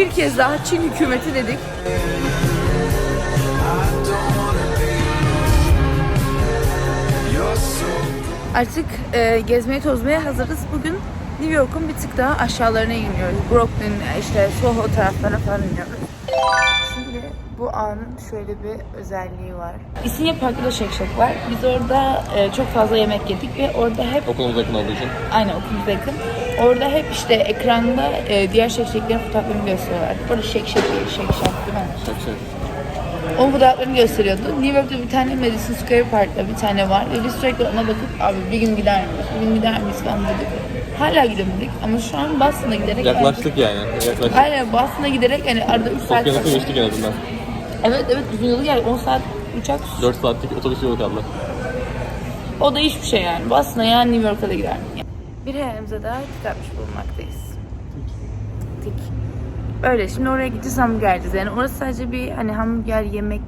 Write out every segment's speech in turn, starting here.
bir kez daha Çin hükümeti dedik. Artık e, gezmeye tozmaya hazırız. Bugün New York'un bir tık daha aşağılarına iniyoruz. Brooklyn, işte Soho taraflarına falan iniyoruz. Şimdi bu anın şöyle bir özelliği var. İstinye Park'ta Shake Shack var. Biz orada e, çok fazla yemek yedik ve orada hep Okulumuz yakın olduğu için. Aynı okulumuza yakın. Orada hep işte ekranda e, diğer Shack'lerin fotoğraflarını gösteriyorlar. Burada Shack değil, Shack değil mi? Çok şey. Onun fotoğraflarını gösteriyordu. New York'ta bir tane Madison Square Park'ta bir tane var. Ve biz sürekli ona bakıp abi bir gün gider miyiz, bir gün gider miyiz falan dedik. Hala gidemedik ama şu an Boston'a giderek Yaklaştık yani. Yaklaştık. Aynen Boston'a giderek hani arada 3 saat Okyanusu geçtik en azından. Evet evet uzun yolu geldik. 10 saat uçak 4 saatlik otobüs yolu kaldı. O da hiçbir şey yani. Boston'a ya New York'a da gider. Bir hayalimize daha çıkartmış bulunmaktayız. Tik. Öyle şimdi oraya gideceğiz hamburger yiyeceğiz. Yani orası sadece bir hani hamburger yemek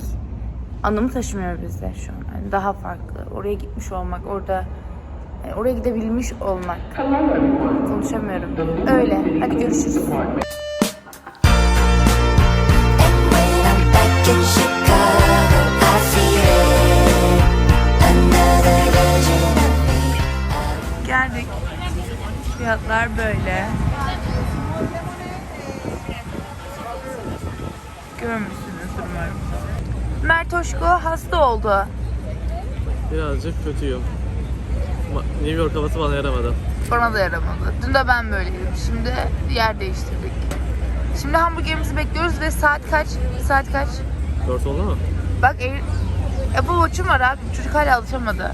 anlamı taşımıyor bizde şu an. Yani daha farklı. Oraya gitmiş olmak, orada yani oraya gidebilmiş olmak. Konuşamıyorum. Öyle. Hadi görüşürüz. Geldik. Fiyatlar böyle. Görmüşsünüzdür umarım. Mert Hoşko hasta oldu. Birazcık kötüyüm. New York havası bana yaramadı. Bana da yaramadı. Dün de ben böyleydim. Şimdi yer değiştirdik. Şimdi hamburgerimizi bekliyoruz ve saat kaç? Saat kaç? 4 oldu mu? Bak Air... Apple Watch'um var abi. Çocuk hala alışamadı.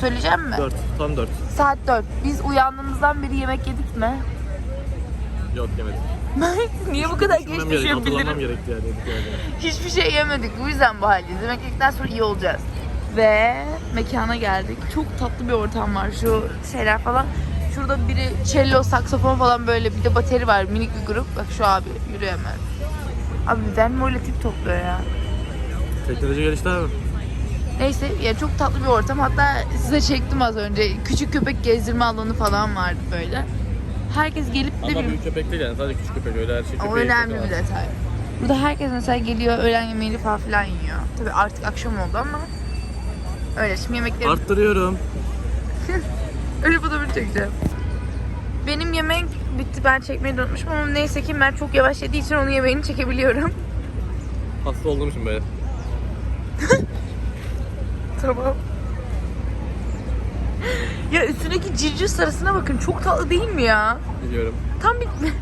Söyleyeceğim mi? 4. Tam 4. Saat 4. Biz uyandığımızdan beri yemek yedik mi? Yok yemedim. Mert niye bu kadar geç Düşünmem hatırlamam düşebilirim? gerekti yani. Hiçbir şey yemedik. Bu yüzden bu haldeyiz. Yemek yedikten sonra iyi olacağız. Ve mekana geldik. Çok tatlı bir ortam var. Şu şeyler falan. Şurada biri cello, saksafon falan böyle bir de bateri var. Minik bir grup. Bak şu abi yürüyor hemen. Abi Venmo ile tip topluyor ya. Teknoloji gelişti abi. Neyse ya çok tatlı bir ortam. Hatta size çektim az önce. Küçük köpek gezdirme alanı falan vardı böyle. Herkes gelip de Ama bir büyük köpek değil yani sadece küçük köpek öyle her şey O köpeği önemli bir detay. Burada herkes mesela geliyor öğlen yemeğini falan filan yiyor. Tabii artık akşam oldu ama öyle şimdi yemekleri Arttırıyorum. öyle fotoğrafını çekeceğim. Benim yemek bitti ben çekmeyi unutmuşum ama neyse ki Mert çok yavaş yediği için onun yemeğini çekebiliyorum. Hasta olduğum için böyle. tamam. ya üstündeki civciv sarısına bakın çok tatlı değil mi ya? Biliyorum. Tam bir...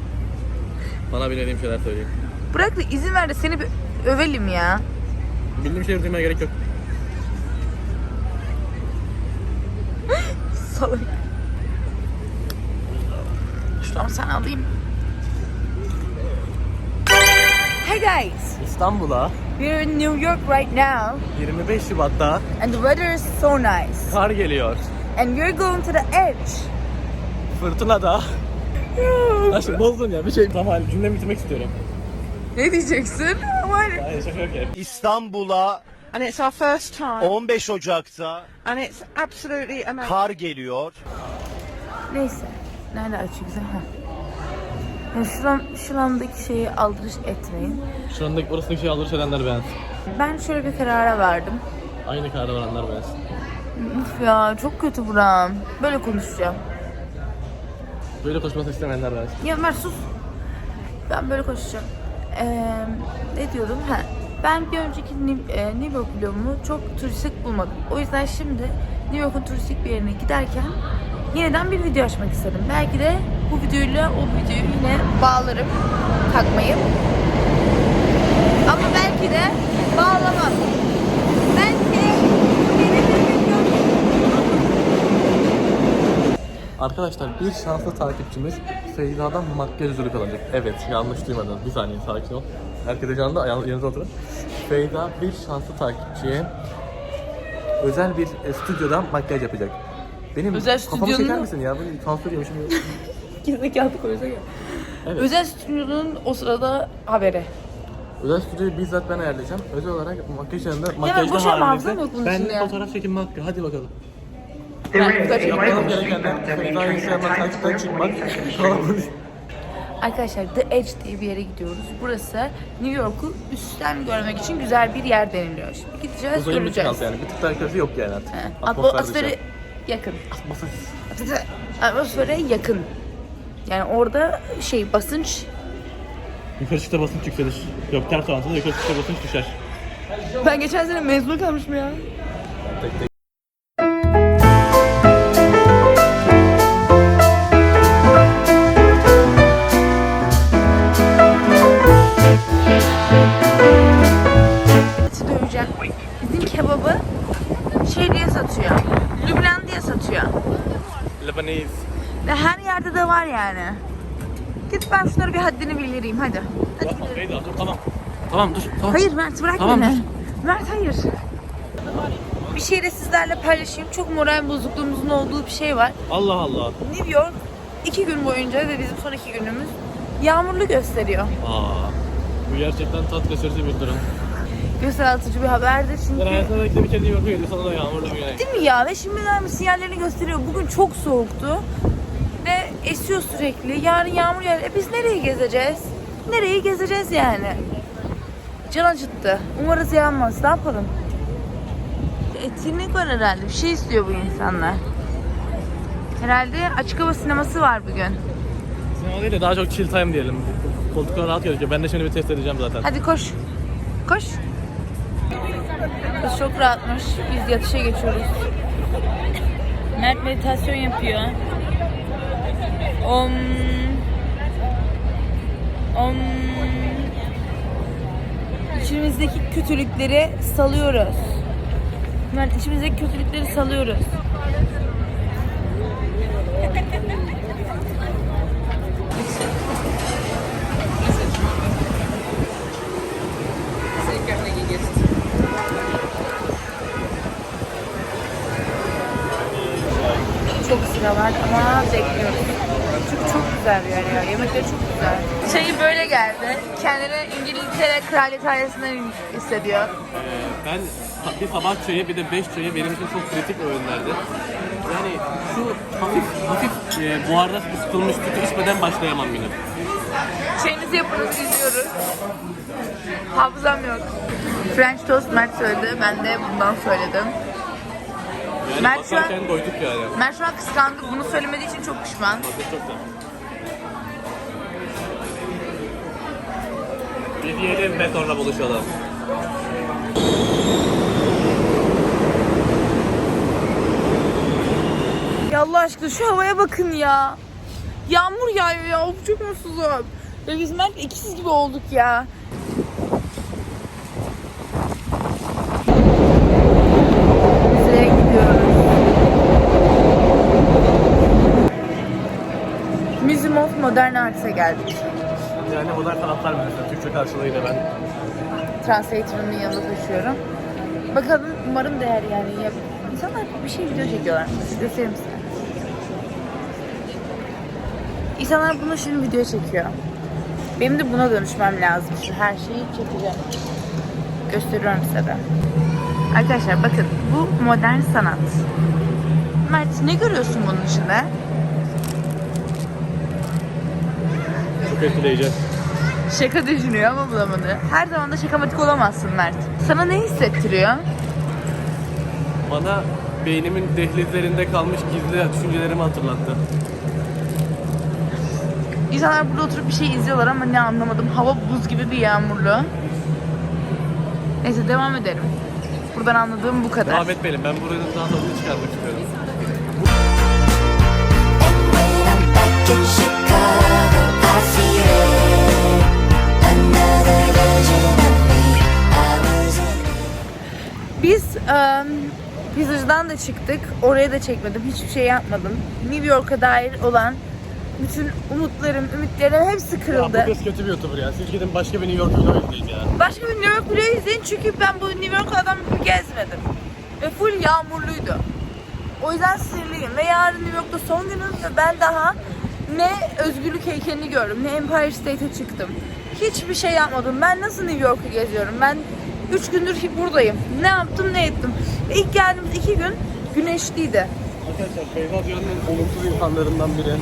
Bana bilmediğim şeyler söyleyeyim. Bırak da izin ver de seni bir övelim ya. Bildiğim şeyleri duymaya gerek yok. Salak. Şuradan sen alayım. Hey guys, İstanbul'a we're in New York right now 25 Şubat'ta and the weather is so nice. kar geliyor. And we're going to the edge. Fırtınada. Aşkım bozdun ya bir şey. Tamam cümlemi bitirmek istiyorum. Ne diyeceksin? Ama hani- Hayır şaka yok ya. İstanbul'a and it's our first time, 15 Ocak'ta and it's absolutely amazing. kar geliyor. Neyse. Nerede açı güzel? Ha. Yani şuramdaki şeyi aldırış etmeyin. Şu andaki orasındaki şey aldırış edenler beğensin. Ben şöyle bir karara vardım. Aynı kararda varanlar beğensin. Uf ya çok kötü buram. Böyle konuşacağım. Böyle konuşmasını istemeyenler beğensin. Ya Ömer sus. Ben böyle konuşacağım. Ee, ne diyordum? Ha. Ben bir önceki New, e, New York vlogumu çok turistik bulmadım. O yüzden şimdi New York'un turistik bir yerine giderken yeniden bir video açmak istedim. Belki de bu videoyla o videoyu yine bağlarım. Takmayı. Ama belki de bağlamam. Belki Arkadaşlar bir şanslı takipçimiz Feyza'dan makyaj özürü kalacak. Evet yanlış duymadınız. Bir saniye sakin ol. Herkese canlı ayağınız yerinize oturun. Feyza bir şanslı takipçiye özel bir e, stüdyodan makyaj yapacak. Benim Özel kafamı stüdyonun- çeker misin ya? Böyle sansür yemişim. Gerizekalı koysa ya. Evet. Özel stüdyonun o sırada haberi. Özel stüdyoyu bizzat ben ayarlayacağım. Özel olarak makyaj yanında makyajda boş ver, halimizde hafızam yok bunun ben için ya. fotoğraf çekim hakkı. Hadi bakalım. Yapmamız gerekenler Feyza Instagram'dan takipten çıkmak. Kanalımız Arkadaşlar The Edge diye bir yere gidiyoruz. Burası New York'u üstten görmek için güzel bir yer deniliyor. Şimdi gideceğiz, uzayın bir göreceğiz. yani. Bir tık daha yok yani artık. Atmosfer Atmosferi dışı. Yakın. Atmosfer. Atmosfere yakın. Yani orada şey basınç Yukarı çıkta basınç yükselir. Yok ters orantıda yukarı çıkta basınç düşer. ben geçen sene mezun kalmışım ya. Hadi. Hadi gidelim. Feyza dur tamam. Tamam dur. Tamam. Hayır Mert bırak Tamam, beni. Mert hayır. Bir şey de sizlerle paylaşayım. Çok moral bozukluğumuzun olduğu bir şey var. Allah Allah. New York iki gün boyunca ve bizim son iki günümüz yağmurlu gösteriyor. Aa. Bu gerçekten tat kaçırıcı bir durum. Gösteraltıcı bir haberdir Ben çünkü. hayatımda belki de bir kere New York'a. Sana da yağmurlu bir gün. Değil mi ya? Ve şimdiden bir sinyallerini gösteriyor. Bugün çok soğuktu. Ve esiyor sürekli. Yarın yağmur yağar. E biz nereye gezeceğiz? Nereyi gezeceğiz yani? Can acıttı. Umarız yağmaz. Ne yapalım? Etkinlik var herhalde. Bir şey istiyor bu insanlar. Herhalde açık hava sineması var bugün. Sinema değil de daha çok chill time diyelim. Koltuklar rahat gözüküyor. Ben de şimdi bir test edeceğim zaten. Hadi koş. Koş. Kız çok rahatmış. Biz yatışa geçiyoruz. Mert meditasyon yapıyor. Om. Om. İçimizdeki kötülükleri salıyoruz. Mert içimizdeki kötülükleri salıyoruz. Çok sıra var ama bekliyoruz. Çünkü çok güzel bir yer ya. Yemekleri çok güzel. Kendini İngiltere kraliyet ailesinden hissediyor. Ben bir sabah çayı bir de beş çayı benim için çok kritik öğünlerdi. Yani şu hafif hafif e, buharda ısıtılmış sütü içmeden başlayamam güne. Çayınızı yapınız izliyoruz. Hafızam yok. French toast Mert söyledi. Ben de bundan söyledim. Yani Mert şu an- bakarken doyduk yani. Mert şu an kıskandı. Bunu söylemediği için çok pişman. Çok çok güzel. Bir yiyelim ve sonra buluşalım. Ya Allah aşkına şu havaya bakın ya. Yağmur yağıyor ya. Of, çok mutsuzum. Ve biz Mert ikiz gibi olduk ya. Müzeye gidiyoruz. Museum of Modern Arts'e geldik. Yani modern sanatlar mesela Türkçe karşılığıyla ben Translator'ımın yanında taşıyorum. Bakalım umarım değer yani. Ya, insanlar bir şey video çekiyorlar. Göstereyim size. İnsanlar bunu şimdi video çekiyor. Benim de buna dönüşmem lazım. Şimdi her şeyi çekeceğim. Gösteriyorum size de. Arkadaşlar bakın bu modern sanat. Mert ne görüyorsun bunun içinde? çok etkileyici. Şaka düşünüyor ama bulamadı. Her zaman da şakamatik olamazsın Mert. Sana ne hissettiriyor? Bana beynimin dehlizlerinde kalmış gizli düşüncelerimi hatırlattı. İnsanlar burada oturup bir şey izliyorlar ama ne anlamadım. Hava buz gibi bir yağmurlu. Neyse devam edelim. Buradan anladığım bu kadar. Devam etmeyelim. Ben buranın daha tadını çıkarmak istiyorum. Biz um, pizzacıdan da çıktık. Oraya da çekmedim. Hiçbir şey yapmadım. New York'a dair olan bütün umutlarım, ümitlerim hepsi Ya kırıldı. bu kız kötü bir YouTuber ya. Siz gidin başka bir New York vlog izleyin ya. Başka bir New York bile izleyin çünkü ben bu New York adam gibi gezmedim. Ve full yağmurluydu. O yüzden sinirliyim. Ve yarın New York'ta son günüm ve ben daha ne özgürlük heykelini gördüm, ne Empire State'e çıktım. Hiçbir şey yapmadım. Ben nasıl New York'u geziyorum? Ben 3 gündür buradayım. Ne yaptım, ne ettim. İlk geldiğimiz iki gün güneşliydi. Arkadaşlar Feyza dünyanın olumsuz insanlarından biri.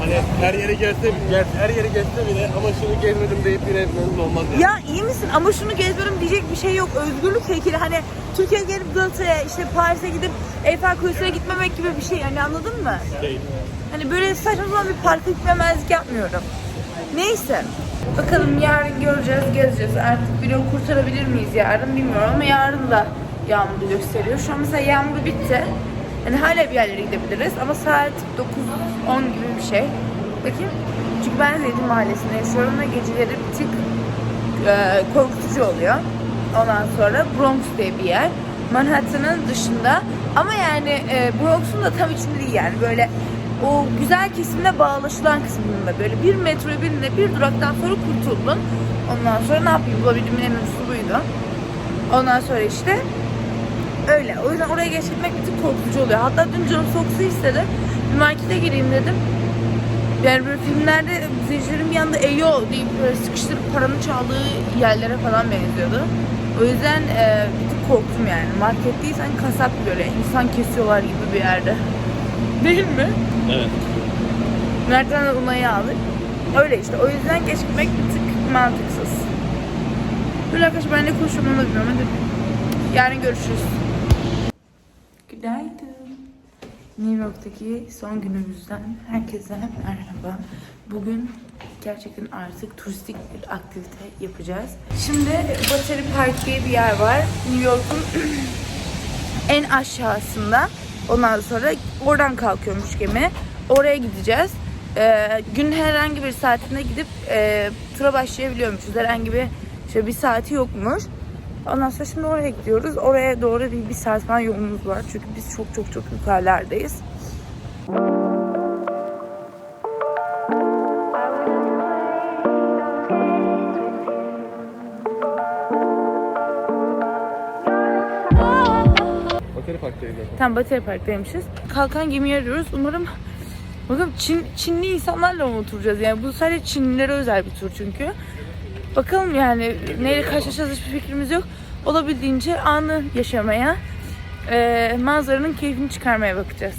Hani her yere gelse, gel, her yere gelse bile ama şunu gezmedim deyip yine memnun olmaz yani. Ya iyi misin ama şunu gezmiyorum diyecek bir şey yok. Özgürlük heykeli hani Türkiye'ye gelip Galata'ya işte Paris'e gidip Eiffel Kulesi'ne gitmemek gibi bir şey yani anladın mı? Değil. Hani böyle saçma sapan bir parka gitmemezlik yapmıyorum. Neyse. Bakalım yarın göreceğiz, gezeceğiz. Artık vlog kurtarabilir miyiz yarın bilmiyorum ama yarın da yağmuru gösteriyor. Şu an mesela yağmur bitti. Yani hala bir yerlere gidebiliriz ama saat 9-10 gibi bir şey. Bakayım. Çünkü ben Zeytin Mahallesi'nde yaşıyorum ve geceleri bir tık e, korkutucu oluyor. Ondan sonra Bronx diye bir yer. Manhattan'ın dışında ama yani e, Bronx'un da tam içinde değil yani böyle o güzel kesimle bağlaşılan kısmında böyle bir metroya bindiğinde bir duraktan sonra kurtuldun. Ondan sonra ne yapayım bulabildiğimin en iyisi buydu. Ondan sonra işte öyle. O yüzden oraya geçmek bir tık korkutucu oluyor. Hatta dün canım soğuk su istedi. Bir markete gireyim dedim. Yani böyle filmlerde izleyicilerin bir anda eyo deyip böyle sıkıştırıp paranı çaldığı yerlere falan benziyordu. O yüzden e, bir tık korktum yani. Market değil sanki kasap böyle insan kesiyorlar gibi bir yerde. Değil mi? Evet. Mert'ten onayı aldık. Öyle işte. O yüzden geçmek bir tık mantıksız. Böyle arkadaşlar ben ne konuşuyorum onu da bilmiyorum. Hadi. Yarın görüşürüz. Günaydın. New York'taki son günümüzden herkese merhaba. Bugün gerçekten artık turistik bir aktivite yapacağız. Şimdi Battery Park diye bir yer var. New York'un en aşağısında. Ondan sonra oradan kalkıyormuş gemi. Oraya gideceğiz. Ee, gün herhangi bir saatinde gidip e, tura başlayabiliyormuşuz. Herhangi bir işte bir saati yokmuş. Ondan sonra şimdi oraya gidiyoruz. Oraya doğru bir, bir saat falan yolumuz var. Çünkü biz çok çok çok yukarılardayız. Bateri Tam Bateri Park'taymışız. Kalkan gemi arıyoruz. Umarım Bakalım Çin, Çinli insanlarla mı oturacağız? Yani bu sadece Çinlilere özel bir tur çünkü. Bakalım yani neyle karşılaşacağız hiçbir fikrimiz yok. Olabildiğince anı yaşamaya, e, manzaranın keyfini çıkarmaya bakacağız.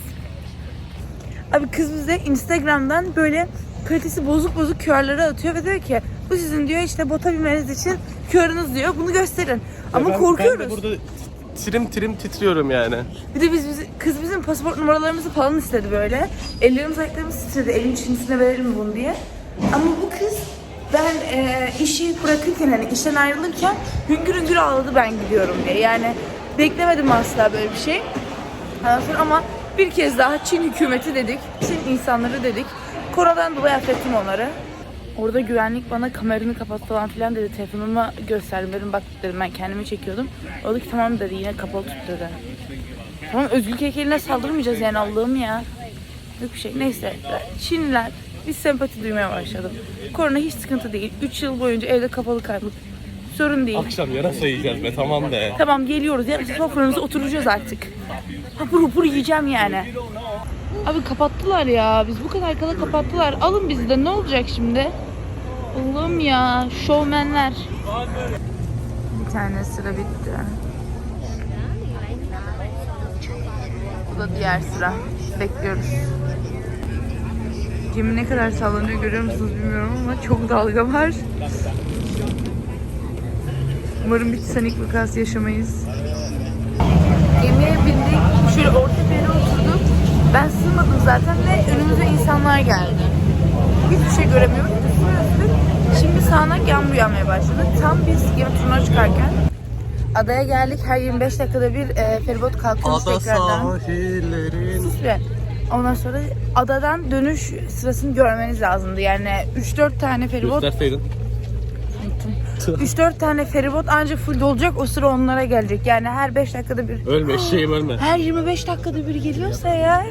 Abi kız bize Instagram'dan böyle kalitesi bozuk bozuk QR'ları atıyor ve diyor ki bu sizin diyor işte bota binmeniz için QR'ınız diyor. Bunu gösterin. Ama Ben- korkuyoruz. Ben de burada trim trim titriyorum yani. Bir de biz, biz kız bizim pasaport numaralarımızı falan istedi böyle. Ellerimiz ayaklarımız titredi. Elin çinisine verelim bunu diye. Ama bu kız ben e, işi bırakırken hani işten ayrılırken hüngür hüngür ağladı ben gidiyorum diye. Yani beklemedim asla böyle bir şey. Sonra ama bir kez daha Çin hükümeti dedik. Çin insanları dedik. Koronadan dolayı affettim onları. Orada güvenlik bana kameranı kapat falan filan dedi. Telefonuma gösterdim dedim bak dedim ben kendimi çekiyordum. O da ki tamam dedi yine kapalı tut dedi. Tamam özgürlük heykeline saldırmayacağız yani Allah'ım ya. Yok bir şey. Neyse. Çinliler biz sempati duymaya başladım. Korona hiç sıkıntı değil. 3 yıl boyunca evde kapalı kaldık. Sorun değil. Akşam yarasa yiyeceğiz be tamam be. Tamam geliyoruz. Ya sofranıza oturacağız artık. Hapur hapur yiyeceğim yani. Abi kapattılar ya. Biz bu kadar kala kapattılar. Alın bizi de ne olacak şimdi? Allah'ım ya. Şovmenler. Bir tane sıra bitti. Bu da diğer sıra. Bekliyoruz. Gemi ne kadar sallanıyor görüyor musunuz bilmiyorum ama çok dalga var. Umarım bir Titanic vakası yaşamayız. Gemiye bindik. Şöyle orta yere oturduk. Ben sığmadım zaten ve önümüze insanlar geldi. Hiçbir şey üstlük Şimdi sağanak yağmur yağmaya başladı. Tam biz gemi turuna çıkarken adaya geldik. Her 25 dakikada bir e, feribot kalkıyormuş Ada tekrardan. sahillerin. Sus be. Ondan sonra adadan dönüş sırasını görmeniz lazımdı. Yani 3-4 tane feribot Gösterseydin. 3-4 tane feribot ancak full dolacak o sıra onlara gelecek. Yani her 5 dakikada bir. Ölme eşeğim ölme. Her 25 dakikada bir geliyorsa eğer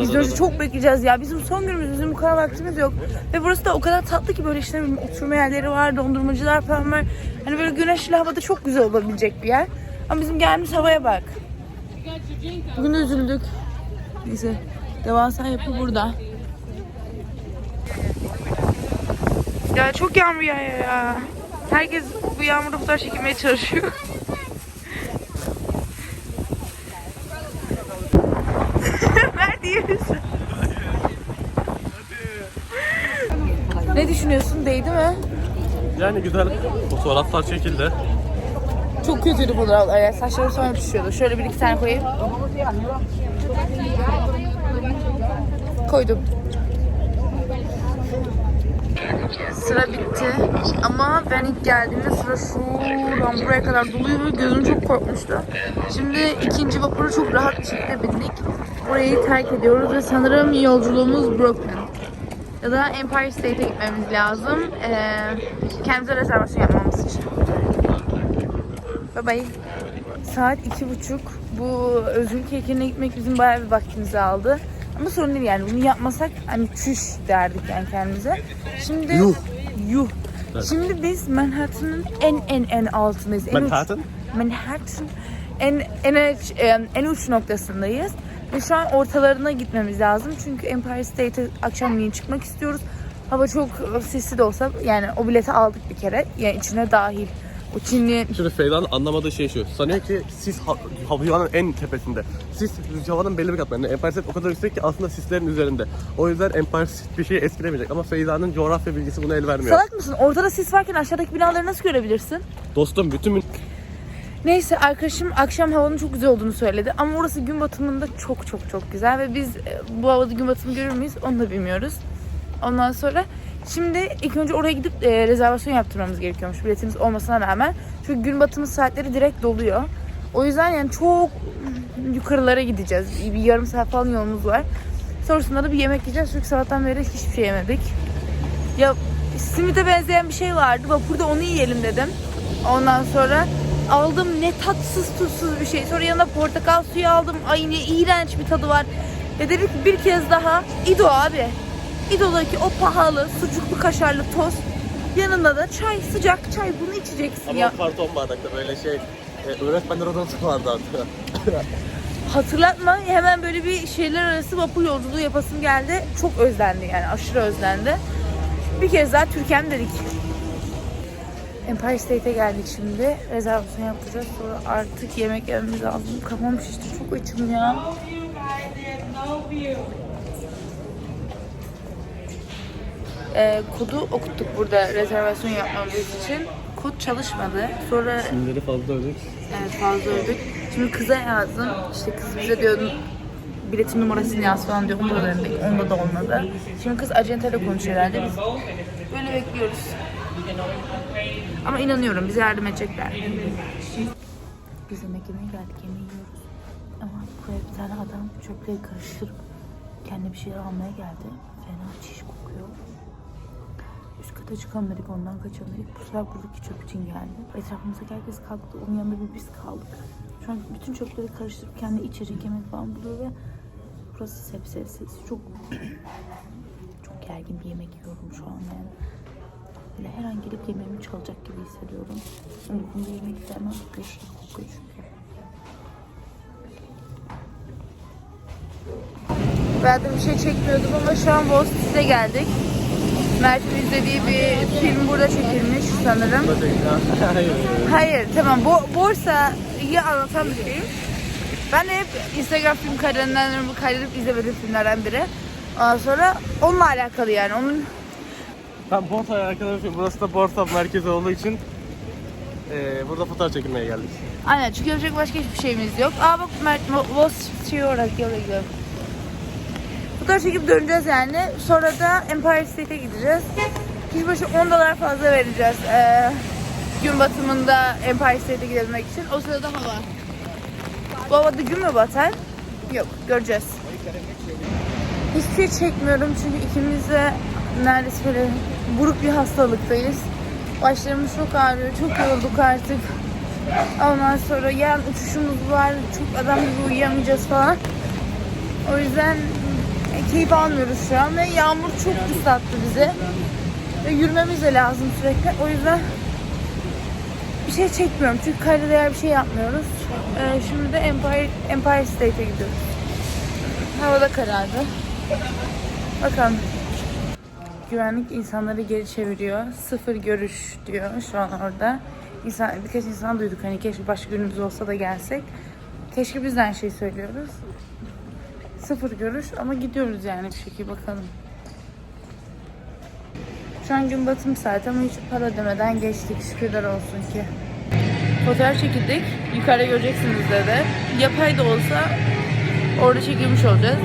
biz önce çok bekleyeceğiz ya. Bizim son günümüz bizim bu kadar vaktimiz yok. Ve burası da o kadar tatlı ki böyle işte oturma yerleri var, dondurmacılar falan var. Hani böyle güneşli havada çok güzel olabilecek bir yer. Ama bizim geldiğimiz havaya bak. Bugün üzüldük. Neyse. Devasa yapı burada. Ya çok yağmur yağıyor ya. Herkes bu yağmurda fotoğraf çekmeye çalışıyor. Mert? Ne düşünüyorsun? Değdi mi? Yani güzel fotoğraflar çekildi. Çok kötüydü bunlar. Yani saçlarım sonra düşüyordu. Şöyle bir iki tane koyayım. Koydum. Sıra bitti. Ama ben ilk geldiğimde sıra şuradan buraya kadar doluydu gözüm çok korkmuştu. Şimdi ikinci vapura çok rahat bir şekilde bindik. Burayı terk ediyoruz ve sanırım yolculuğumuz Brooklyn. Ya da Empire State'e gitmemiz lazım. Ee, kendimize rezervasyon yapmamız için. Bye bye. Saat iki buçuk. Bu özgürlük heykeline gitmek bizim bayağı bir vaktimizi aldı. Ama sorun değil yani bunu yapmasak hani çüş derdik yani kendimize. Şimdi Yuh. Yuh. Şimdi biz Manhattan'ın en en en altındayız. En uç- Manhattan? Manhattan en en uç, e, en uç noktasındayız. Ve şu an ortalarına gitmemiz lazım. Çünkü Empire State'e akşamleyin çıkmak istiyoruz. Hava çok sisli de olsa yani o bileti aldık bir kere. Yani içine dahil. O Çinli Şimdi Feyda'nın anlamadığı şey şu. Sanıyor ki sis ha- havanın en tepesinde. Sis havanın belli bir katmanında. Empire State o kadar yüksek ki aslında sislerin üzerinde. O yüzden Empire State bir şeyi etkilemeyecek. Ama Feyda'nın coğrafya bilgisi buna el vermiyor. Salak mısın? Ortada sis varken aşağıdaki binaları nasıl görebilirsin? Dostum bütün Neyse arkadaşım akşam havanın çok güzel olduğunu söyledi. Ama orası gün batımında çok çok çok güzel. Ve biz e, bu havada gün batımı görür müyüz onu da bilmiyoruz. Ondan sonra şimdi ilk önce oraya gidip e, rezervasyon yaptırmamız gerekiyormuş biletimiz olmasına rağmen. Çünkü gün batımı saatleri direkt doluyor. O yüzden yani çok yukarılara gideceğiz. Bir yarım saat falan yolumuz var. Sonrasında da bir yemek yiyeceğiz. Çünkü sabahtan beri hiçbir şey yemedik. Ya simite benzeyen bir şey vardı. Vapurda onu yiyelim dedim. Ondan sonra aldım ne tatsız tuzsuz bir şey. Sonra yanına portakal suyu aldım. Ay ne iğrenç bir tadı var. Ve dedik ki bir kez daha İdo abi. İdo'daki o pahalı sucuklu kaşarlı tost. Yanında da çay, sıcak çay. Bunu içeceksin Ama ya. karton bardakta böyle şey e, öğretmenler odası vardı hatta. Hatırlatma hemen böyle bir şeyler arası vapur yolculuğu yapasım geldi. Çok özlendi yani aşırı özlendi. Bir kez daha Türkiye'm dedik. Empire State'e geldik şimdi. Rezervasyon yapacağız. Sonra artık yemek yememiz lazım. Kafam şişti. Çok açım ya. Ee, kodu okuttuk burada rezervasyon yapmamız için. Kod çalışmadı. Sonra Ünleri fazla ödük. Evet fazla öldük. Şimdi kıza yazdım. İşte kız bize diyor biletin numarasını yaz falan diyor. Onu da denedik. Onda da olmadı. Şimdi kız acenteyle konuşuyor herhalde. Biz böyle bekliyoruz. Ama inanıyorum bize yardım edecekler. Biz yemek yemeye geldik. Yemeği yiyoruz. Ama buraya bir tane adam çöpleri karıştırıp kendi bir şeyler almaya geldi. Fena çiş kokuyor. Üst kata çıkamadık ondan kaçamadık. Bu sefer buradaki çöp için geldi. Etrafımızdaki herkes kalktı. Onun yanında bir biz kaldık. Şu an bütün çöpleri karıştırıp kendi içecek yemek falan buluyor ve burası hep sessiz. Çok çok gergin bir yemek yiyorum şu an yani. Böyle her an gelip yemeğimi çalacak gibi hissediyorum. Uykumda yemek istemem. Gibi kokuyor çünkü. Ben de bir şey çekmiyordum ama şu an Street'e geldik. Mert'in izlediği bir film burada çekilmiş sanırım. Hayır tamam bu borsayı anlatan bir film. Ben de hep Instagram film kaydedilenlerimi kaydedip izlemediğim filmlerden biri. Ondan sonra onunla alakalı yani. Onun Ben borsaya arkadaşım. Burası da borsa merkezi olduğu için e, burada fotoğraf çekilmeye geldik. Aynen çünkü yapacak başka hiçbir şeyimiz yok. Aa bak Mert Wall Street'e olarak yola gidiyorum. Fotoğraf çekip döneceğiz yani. Sonra da Empire State'e gideceğiz. Kişi başı 10 dolar fazla vereceğiz. Ee, gün batımında Empire State'e gidebilmek için. O sırada hava. Bu havada gün mü batar? Yok göreceğiz. Hiçbir şey çekmiyorum çünkü ikimiz de neredeyse böyle buruk bir hastalıktayız. Başlarımız çok ağrıyor. Çok yorulduk artık. Ondan sonra yarın uçuşumuz var. Çok adam gibi uyuyamayacağız falan. O yüzden keyif almıyoruz şu an ve yağmur çok ıslattı bizi. Ve yürümemiz de lazım sürekli. O yüzden bir şey çekmiyorum. Çünkü kayda değer bir şey yapmıyoruz. Ee, şimdi de Empire, Empire State'e gidiyoruz. Havada karardı. Bakalım. Güvenlik insanları geri çeviriyor. Sıfır görüş diyor şu an orada. İnsan, birkaç insan duyduk hani keşke başka günümüz olsa da gelsek. Keşke biz de aynı şeyi söylüyoruz. Sıfır görüş ama gidiyoruz yani bir şekilde bakalım. Şu an gün batım saati ama hiç para ödemeden geçtik. Şükürler olsun ki. Fotoğraf çekildik. Yukarıda göreceksiniz dedi. Yapay da olsa orada çekilmiş olacağız.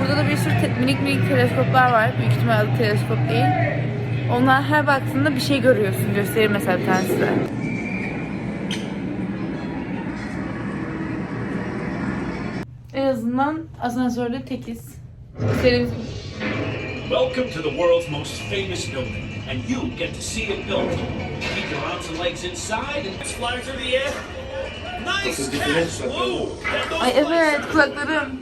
Burada da bir sürü minik minik teleskoplar var. Büyük ihtimalle teleskop değil. Onlar her baktığında bir şey görüyorsun. Göstereyim mesela bir tane size. Azından asansörde tekiz. Göstereyim. Welcome to the world's most famous building, and you get to see it built. Keep your arms and legs inside and fly through the air. Nice catch! Whoa! Ay evet kulaklarım.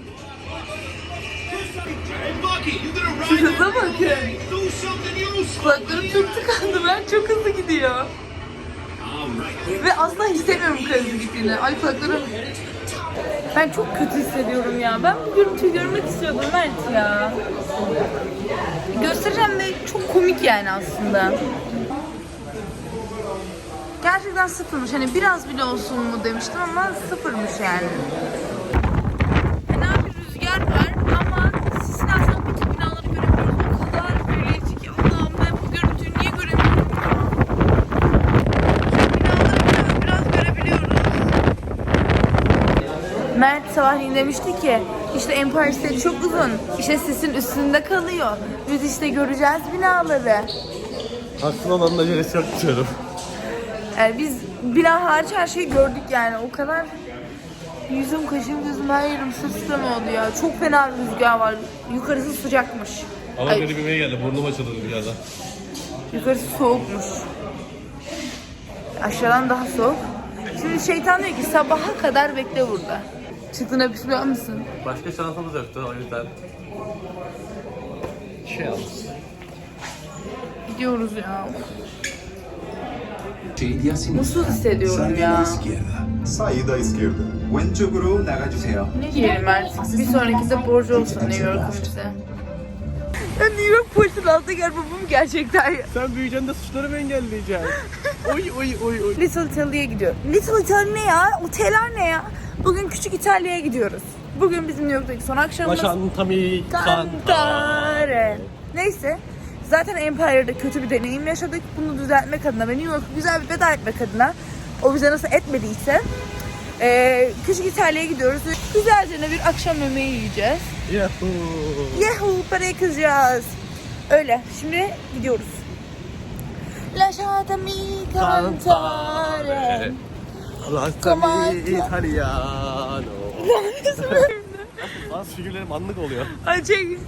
Ride Hıza bakın. Kulaklarım çok tıkandı ben çok hızlı gidiyor. Ve asla hissetmiyorum hızlı gittiğini. Ay kulaklarım. Ben çok kötü hissediyorum ya. Ben bu görüntüyü görmek istiyordum Mert ya. Göstereceğim de çok komik yani aslında. Gerçekten sıfırmış. Hani biraz bile olsun mu demiştim ama sıfırmış yani. Fena bir rüzgar var ama sisin aslında bütün binaları göremiyoruz. O kadar büyüleyici ki Allah'ım ben bu görüntüyü niye göremiyorum ya? Binaları biraz görebiliyoruz. Mert sabahleyin demişti ki işte Empire State çok uzun. İşte sisin üstünde kalıyor. Biz işte göreceğiz binaları. Aslında onun acelesi yok diyorum. Yani biz bina hariç her şeyi gördük yani. O kadar yüzüm, kaşım, gözüm her yerim sırtım oldu ya. Çok fena bir rüzgar var. Yukarısı sıcakmış. Ama Ay, benim yemeğe geldi. Burnum açıldı rüzgarda. yukarısı soğukmuş. Aşağıdan daha soğuk. Şimdi şeytan diyor ki sabaha kadar bekle burada. Çıtın öpüşmüyor musun? Başka şansımız yoktu o yüzden. Şey Cheers. Gidiyoruz ya. Mutsuz hissediyorum ya. Saída esquerda. Wenchoguru Nagajuseyo. Ne diyelim artık? Bir sonrakinde borcu olsun New York'un bize. Ben New York polisinin altında gel babam gerçekten. Sen büyüyeceksin de suçları mı engelleyeceksin? oy oy oy oy. Little Italy'ye gidiyor. Little Italy ne ya? Oteller ne ya? Bugün küçük İtalya'ya gidiyoruz. Bugün bizim New York'taki son akşamımız. Başantami Cantare. Neyse. Zaten Empire'da kötü bir deneyim yaşadık. Bunu düzeltmek adına ve New York'u güzel bir veda etmek adına o bize nasıl etmediyse eee küçük İtalya'ya gidiyoruz. Güzelce bir akşam yemeği yiyeceğiz. Yahoo. Yahoo parayı kızacağız. Öyle. Şimdi gidiyoruz. Lasciatemi cantare. Lasciami italiano. Bazı figürlerim anlık oluyor. Ay çek.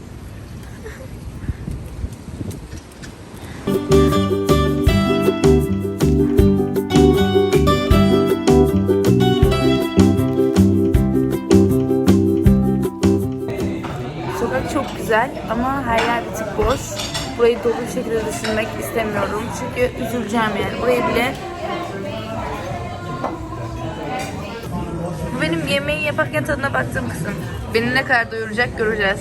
Sokak çok güzel ama her yer bir tık boş. Burayı dolu bir şekilde düşünmek istemiyorum. Çünkü üzüleceğim yani. Burayı bile yemeği yaparken tadına baktığım kısım. Beni ne kadar doyuracak göreceğiz.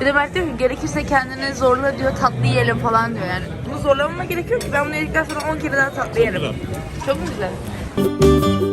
Bir de Mert diyor ki gerekirse kendini zorla diyor tatlı yiyelim falan diyor yani. Bunu zorlamama gerek yok ki ben bunu yedikten sonra 10 kere daha tatlı yerim. Çok mu güzel?